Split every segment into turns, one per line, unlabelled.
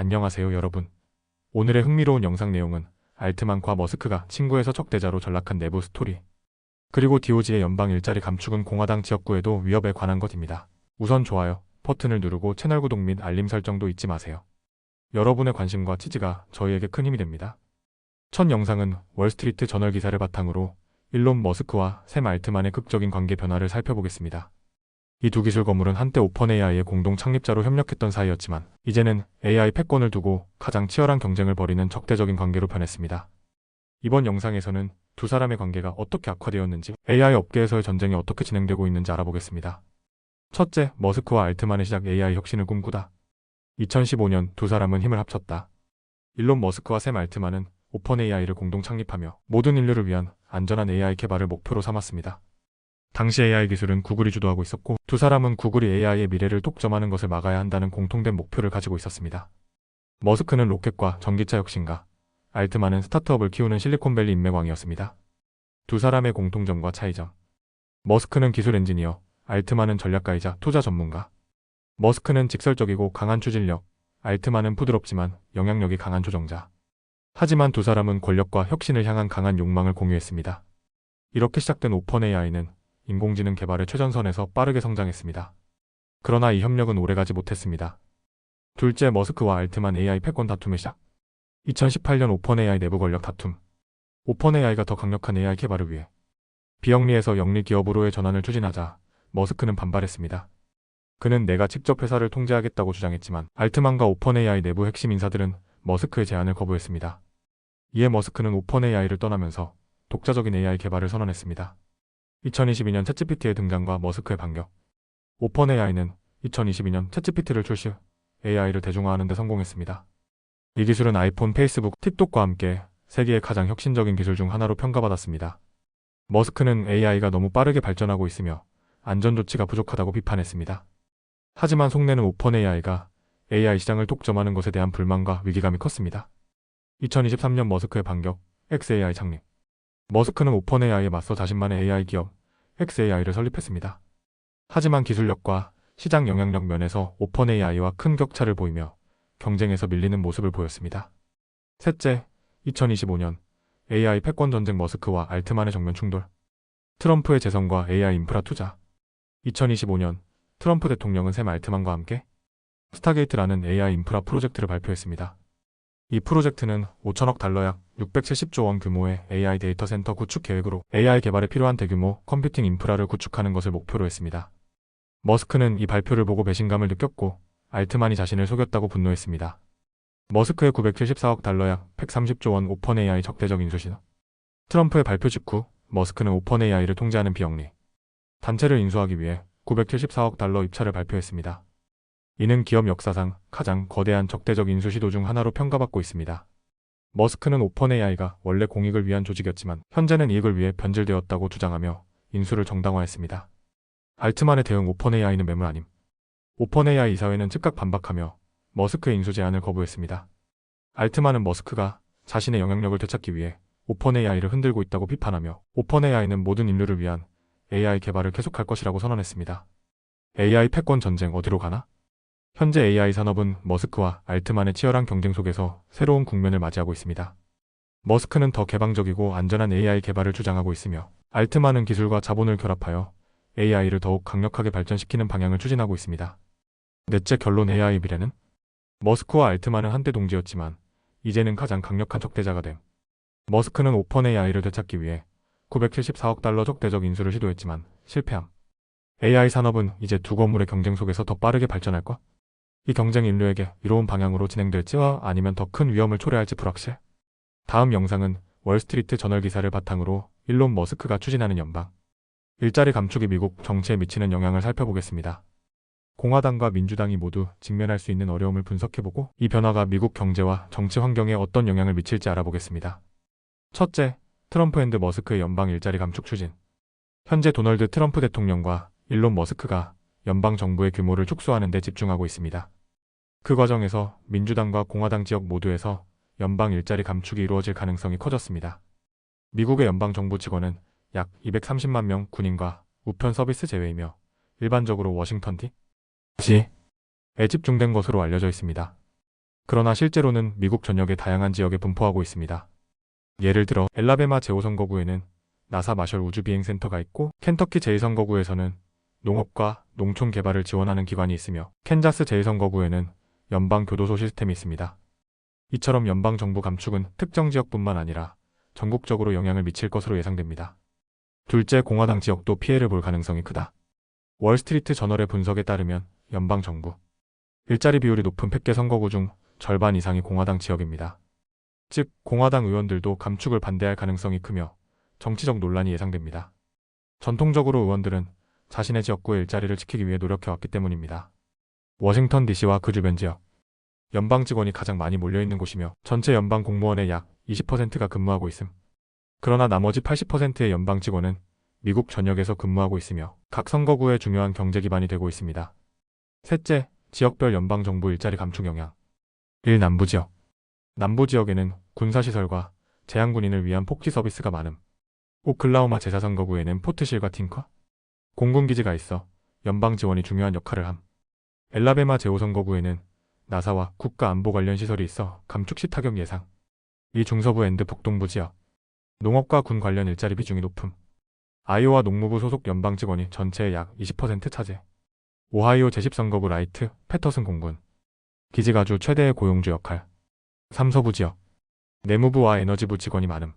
안녕하세요 여러분. 오늘의 흥미로운 영상 내용은 알트만과 머스크가 친구에서 적대자로 전락한 내부 스토리. 그리고 DOG의 연방 일자리 감축은 공화당 지역구에도 위협에 관한 것입니다. 우선 좋아요, 버튼을 누르고 채널 구독 및 알림 설정도 잊지 마세요. 여러분의 관심과 지지가 저희에게 큰 힘이 됩니다. 첫 영상은 월스트리트 저널 기사를 바탕으로 일론 머스크와 샘 알트만의 극적인 관계 변화를 살펴보겠습니다. 이 두 기술 거물은 한때 오픈 AI의 공동 창립자로 협력했던 사이였지만 이제는 AI 패권을 두고 가장 치열한 경쟁을 벌이는 적대적인 관계로 변했습니다. 이번 영상에서는 두 사람의 관계가 어떻게 악화되었는지 AI 업계에서의 전쟁이 어떻게 진행되고 있는지 알아보겠습니다. 첫째, 머스크와 알트만의 시작 AI 혁신을 꿈꾸다. 2015년 두 사람은 힘을 합쳤다. 일론 머스크와 샘 알트만은 오픈 AI를 공동 창립하며 모든 인류를 위한 안전한 AI 개발을 목표로 삼았습니다. 당시 AI 기술은 구글이 주도하고 있었고 두 사람은 구글이 AI의 미래를 독점하는 것을 막아야 한다는 공통된 목표를 가지고 있었습니다. 머스크는 로켓과 전기차 혁신가, 알트만은 스타트업을 키우는 실리콘밸리 인맥왕이었습니다. 두 사람의 공통점과 차이점. 머스크는 기술 엔지니어, 알트만은 전략가이자 투자 전문가. 머스크는 직설적이고 강한 추진력, 알트만은 부드럽지만 영향력이 강한 조정자. 하지만 두 사람은 권력과 혁신을 향한 강한 욕망을 공유했습니다. 이렇게 시작된 오픈 AI는 인공지능 개발의 최전선에서 빠르게 성장했습니다. 그러나 이 협력은 오래가지 못했습니다. 둘째 머스크와 알트만 AI 패권 다툼의 시작. 2018년 오픈 AI 내부 권력 다툼. 오픈 AI가 더 강력한 AI 개발을 위해 비영리에서 영리 기업으로의 전환을 추진하자 머스크는 반발했습니다. 그는 내가 직접 회사를 통제하겠다고 주장했지만 알트만과 오픈 AI 내부 핵심 인사들은 머스크의 제안을 거부했습니다. 이에 머스크는 오픈 AI를 떠나면서 독자적인 AI 개발을 선언했습니다. 2022년 챗GPT의 등장과 머스크의 반격. 오픈 AI는 2022년 챗GPT를 출시 후 AI를 대중화하는 데 성공했습니다. 이 기술은 아이폰, 페이스북, 틱톡과 함께 세계의 가장 혁신적인 기술 중 하나로 평가받았습니다. 머스크는 AI가 너무 빠르게 발전하고 있으며 안전 조치가 부족하다고 비판했습니다. 하지만 속내는 오픈 AI가 AI 시장을 독점하는 것에 대한 불만과 위기감이 컸습니다. 2023년 머스크의 반격, XAI 창립. 머스크는 오픈 AI에 맞서 자신만의 AI 기업, XAI를 설립했습니다. 하지만 기술력과 시장 영향력 면에서 오픈 AI와 큰 격차를 보이며 경쟁에서 밀리는 모습을 보였습니다. 셋째, 2025년 AI 패권 전쟁 머스크와 알트만의 정면 충돌. 트럼프의 재선과 AI 인프라 투자. 2025년 트럼프 대통령은 샘 알트만과 함께 스타게이트라는 AI 인프라 프로젝트를 발표했습니다. 이 프로젝트는 5천억 달러 약 670조 원 규모의 AI 데이터 센터 구축 계획으로 AI 개발에 필요한 대규모 컴퓨팅 인프라를 구축하는 것을 목표로 했습니다. 머스크는 이 발표를 보고 배신감을 느꼈고 알트만이 자신을 속였다고 분노했습니다. 머스크의 974억 달러 약 130조 원 오픈 AI 적대적 인수신. 트럼프의 발표 직후 머스크는 오픈 AI를 통제하는 비영리 단체를 인수하기 위해 974억 달러 입찰을 발표했습니다. 이는 기업 역사상 가장 거대한 적대적 인수 시도 중 하나로 평가받고 있습니다. 머스크는 오픈 AI가 원래 공익을 위한 조직이었지만 현재는 이익을 위해 변질되었다고 주장하며 인수를 정당화했습니다. 알트만의 대응 오픈 AI는 매물 아님. 오픈 AI 이사회는 즉각 반박하며 머스크의 인수 제안을 거부했습니다. 알트만은 머스크가 자신의 영향력을 되찾기 위해 오픈 AI를 흔들고 있다고 비판하며 오픈 AI는 모든 인류를 위한 AI 개발을 계속할 것이라고 선언했습니다. AI 패권 전쟁 어디로 가나? 현재 AI 산업은 머스크와 알트만의 치열한 경쟁 속에서 새로운 국면을 맞이하고 있습니다. 머스크는 더 개방적이고 안전한 AI 개발을 주장하고 있으며 알트만은 기술과 자본을 결합하여 AI를 더욱 강력하게 발전시키는 방향을 추진하고 있습니다. 넷째 결론 AI 미래는? 머스크와 알트만은 한때 동지였지만 이제는 가장 강력한 적대자가 됨. 머스크는 오픈 AI를 되찾기 위해 974억 달러 적대적 인수를 시도했지만 실패함. AI 산업은 이제 두 건물의 경쟁 속에서 더 빠르게 발전할까? 이 경쟁이 인류에게 이로운 방향으로 진행될지와 아니면 더 큰 위험을 초래할지 불확실. 다음 영상은 월스트리트 저널 기사를 바탕으로 일론 머스크가 추진하는 연방 일자리 감축이 미국 정치에 미치는 영향을 살펴보겠습니다. 공화당과 민주당이 모두 직면할 수 있는 어려움을 분석해보고 이 변화가 미국 경제와 정치 환경에 어떤 영향을 미칠지 알아보겠습니다. 첫째, 트럼프 앤드 머스크의 연방 일자리 감축 추진. 현재 도널드 트럼프 대통령과 일론 머스크가 연방 정부의 규모를 축소하는 데 집중하고 있습니다. 그 과정에서 민주당과 공화당 지역 모두에서 연방 일자리 감축이 이루어질 가능성이 커졌습니다. 미국의 연방 정부 직원은 약 230만 명 군인과 우편 서비스 제외이며 일반적으로 워싱턴 D.C.에 집중된 것으로 알려져 있습니다. 그러나 실제로는 미국 전역의 다양한 지역에 분포하고 있습니다. 예를 들어 엘라베마 제5선거구에는 나사 마셜 우주비행센터가 있고 켄터키 제2선거구에서는 농업과 농촌 개발을 지원하는 기관이 있으며 캔자스 제2선거구에는 연방 교도소 시스템이 있습니다. 이처럼 연방 정부 감축은 특정 지역뿐만 아니라 전국적으로 영향을 미칠 것으로 예상됩니다. 둘째, 공화당 지역도 피해를 볼 가능성이 크다. 월스트리트 저널의 분석에 따르면 연방 정부 일자리 비율이 높은 100개 선거구 중 절반 이상이 공화당 지역입니다. 즉, 공화당 의원들도 감축을 반대할 가능성이 크며 정치적 논란이 예상됩니다. 전통적으로 의원들은 자신의 지역구의 일자리를 지키기 위해 노력해왔기 때문입니다. 워싱턴 DC와 그 주변 지역. 연방 직원이 가장 많이 몰려있는 곳이며 전체 연방 공무원의 약 20%가 근무하고 있음. 그러나 나머지 80%의 연방 직원은 미국 전역에서 근무하고 있으며 각 선거구의 중요한 경제 기반이 되고 있습니다. 셋째, 지역별 연방 정부 일자리 감축 영향. 1. 남부 지역. 남부 지역에는 군사시설과 제한군인을 위한 폭지 서비스가 많음. 오클라호마 제사선거구에는 포트실과 팅커, 공군기지가 있어 연방 지원이 중요한 역할을 함. 엘라베마 제5선거구에는 나사와 국가안보 관련 시설이 있어 감축 시 타격 예상. 이 중서부 앤드 북동부 지역. 농업과 군 관련 일자리 비중이 높음. 아이오와 농무부 소속 연방 직원이 전체의 약 20% 차지. 오하이오 제10선거구 라이트, 패터슨 공군. 기지가 주 최대의 고용주 역할. 삼서부 지역. 내무부와 에너지부 직원이 많음.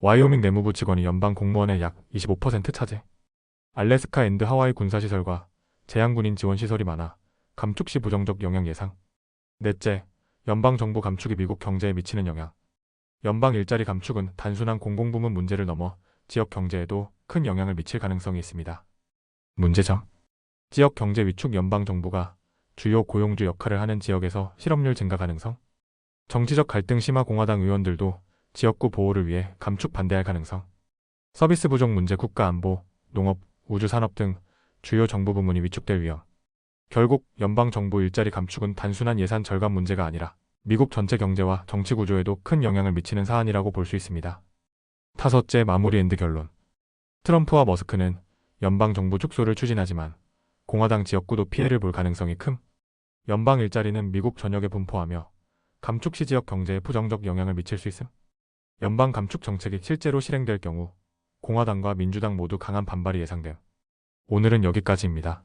와이오밍 내무부 직원이 연방 공무원의 약 25% 차지. 알래스카 앤드 하와이 군사시설과 제한군인 지원 시설이 많아 감축 시 부정적 영향 예상. 넷째, 연방 정부 감축이 미국 경제에 미치는 영향. 연방 일자리 감축은 단순한 공공부문 문제를 넘어 지역 경제에도 큰 영향을 미칠 가능성이 있습니다. 문제점. 지역 경제 위축 연방 정부가 주요 고용주 역할을 하는 지역에서 실업률 증가 가능성. 정치적 갈등 심화 공화당 의원들도 지역구 보호를 위해 감축 반대할 가능성. 서비스 부족 문제 국가 안보, 농업, 우주산업 등 주요 정부 부문이 위축될 위험. 결국 연방 정부 일자리 감축은 단순한 예산 절감 문제가 아니라 미국 전체 경제와 정치 구조에도 큰 영향을 미치는 사안이라고 볼 수 있습니다. 다섯째 마무리 엔드 결론. 트럼프와 머스크는 연방 정부 축소를 추진하지만 공화당 지역구도 피해를 볼 가능성이 큼. 연방 일자리는 미국 전역에 분포하며 감축 시 지역 경제에 부정적 영향을 미칠 수 있음. 연방 감축 정책이 실제로 실행될 경우 공화당과 민주당 모두 강한 반발이 예상됨. 오늘은 여기까지입니다.